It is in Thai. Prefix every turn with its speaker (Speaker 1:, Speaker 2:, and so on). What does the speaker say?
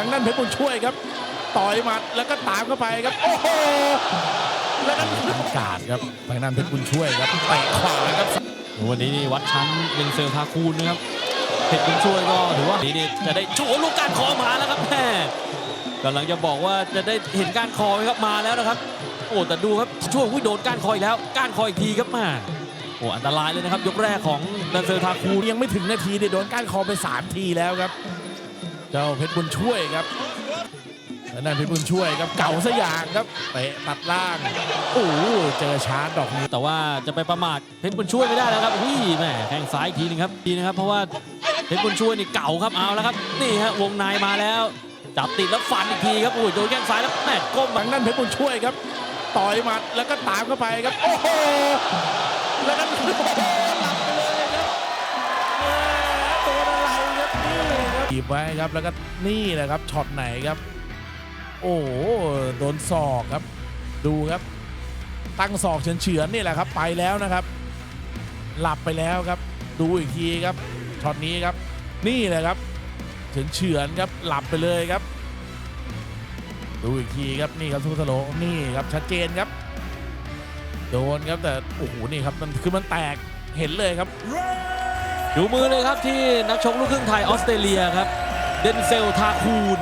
Speaker 1: ทางด้านเพชรบุญช่วยครับ ต่อยหมัดแล้วก็ตามเข้าไปครับ โอ้โหแล้วก็กาดครับทางด้านเพชรบุญช่วยครับเตะขวาครับ
Speaker 2: วันนี้นี่วัดชั้นเบนเซลทาคูนนะครับเพชรบุญช่วยก็ถือว่านี่นี่จะได้โชว์ลูกการคอมาแล้วครับแม่กำลังจะบอกว่าจะได้เห็นการคอไหมครับมาแล้วนะครับ โอ้แต่ดูครับช่วงวิโดนการคออีกแล้ว การคออีกทีครับมาโอ้อันตรายเลยนะครับยกแรกของเบนเซลทาคูน
Speaker 1: ยังไม่ถึงนาทีเดียวโดนก้านคอไปสามทีแล้วครับเจ้าเพชรบุญช่วยครับทางด้านเพชรบุญช่วยครับเก่าสยางครับเตะตัดล่างโอ้โหเจอชาร์จดอกนี้
Speaker 2: แต่ว่าจะไปประมาทเพชรบุญช่วยไม่ได้แล้วครับอุ้ยแม่แข้งซ้ายอีกทีหนึงครับดีนะครับ เพราะว่าเพชรบุญช่วยนี่เก่าครับเอาแล้วครับนี่ฮะวงในมาแล้ว จับติดแล้วฟันอีกทีครับโอ้ยโดนแข้งซ้ายแล้วแม่ก้ม
Speaker 1: ทางด้านเพชรบุญช่วยครับ ต่อยหมัดแล้วก็ตามเข้าไปครับโอ้โหแล้วก็ นี่ครับไว้ครับแล้วก็นี่แหละครับช็อตไหนครับ โอ้โดนศอกครับ ดูครับ ตั้งศอกเฉือนๆนี่แหละครับ ไปแล้วนะครับ หลับไปแล้วครับ ดูอีกทีครับช็อตนี้ครับ นี่แหละครับเฉือนๆครับหลับไปเลยครับ ดูอีกทีครับนี่ครับทุกสโลนี่ครับชัดเจนครับ โดนครับแต่โอ้โหนี่ครับมันคือมันแตกเห็นเลยครับ
Speaker 2: ดูมือเลยครับที่นักชกลูกครึ่งไทยออสเตรเลียครับ เดนเซลทาคูน